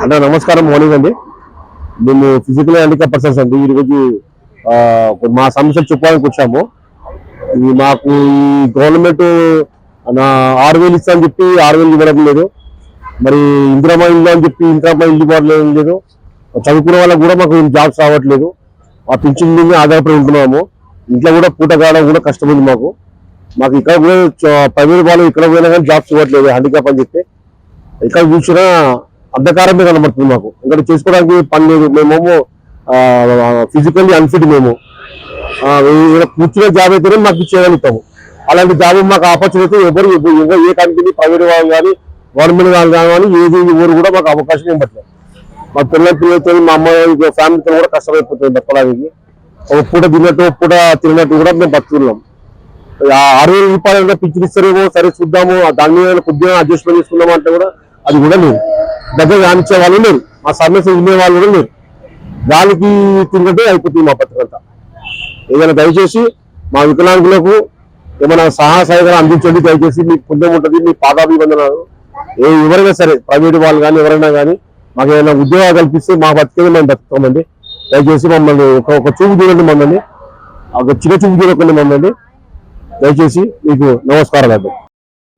అంటే నమస్కారం మార్నింగ్ అండి. మేము ఫిజికల్ హ్యాండిక్యాప్ పర్సన్స్ అండి. ఈరోజు మా సమస్యలు చెప్పడానికి వచ్చాము. ఇది మాకు ఈ గవర్నమెంట్ నా ఆరు వేలు ఇస్తా అని చెప్పి ఆరు వేలు ఇవ్వడం లేదు. మరి ఇందిరామా ఇల్లు అని చెప్పి ఇందిరామా ఇల్లు ఇవ్వడం లేదు. చదువుకునే వాళ్ళకి కూడా మాకు జాబ్స్ రావట్లేదు. ఆ పింఛన్ మీద ఆధారపడి ఉంటున్నాము. ఇంట్లో కూడా పూట కావడం కూడా కష్టమైంది మాకు. మాకు ఇక్కడ కూడా ప్రైవేట్ వాళ్ళు ఇక్కడ పోయినా కానీ జాబ్స్ ఇవ్వట్లేదు హ్యాండిక్యాప్ అని చెప్పి. ఇక్కడ చూసినా అంధకారమే కనబడుతుంది మాకు. ఇక్కడ చేసుకోవడానికి పని లేదు. మేమేమో ఫిజికల్లీ అన్ఫిట్ మేము. ఆ, కూర్చునే జాబ్ అయితేనే మాకు చేయగలుగుతాము అలాంటి జాబ్ మాకు ఆపర్చునిటీ ఎవరు ఇవ్వ- ఏ కంపెనీ ప్రైవేట్ వాళ్ళు కానీ గవర్నమెంట్ వాళ్ళు కానీ ఏది ఎవరు కూడా మాకు అవకాశం ఇవ్వట్లేదు. మా పిల్లల పిల్లలతో మా అమ్మ ఫ్యామిలీతో కూడా కష్టమైపోతుంది బతకడానికి. ఒక పూట తిన్నట్టు ఒక పూట తిన్నట్టు కూడా మేము బతుకున్నాం ఆ ఆరు వేల రూపాయలు పిచ్చి ఇస్తారేమో సరే చూద్దాము. దాని మీద కొద్దిగా అడ్జస్ట్మెంట్ చేసుకుందాం అంటే కూడా అది కూడా లేదు. దగ్గర రానిచ్చే వాళ్ళు లేరు. మా సమస్య ఉండే వాళ్ళు కూడా లేరు. దానికి తింటే అయిపోతుంది మా పత్రికంతా. ఏదైనా దయచేసి మా వికలాంగులకు ఏమైనా సహాయ సహాయంగా అందించండి దయచేసి మీకు పుణ్యం ఉంటుంది మీ పాదాభివందనాలు. ఏ ఎవరైనా సరే ప్రైవేట్ వాళ్ళు కానీ ఎవరైనా కానీ మాకు ఏమైనా ఉద్యోగాలు కల్పిస్తే మా బతికేది మేము బతుకుతామండి. దయచేసి మమ్మల్ని ఒక ఒక చూపు చూడండి మమ్మల్ని. ఒక చిన్న చూపు చూడకండి మమ్మల్ని. దయచేసి మీకు నమస్కారాలు అండి.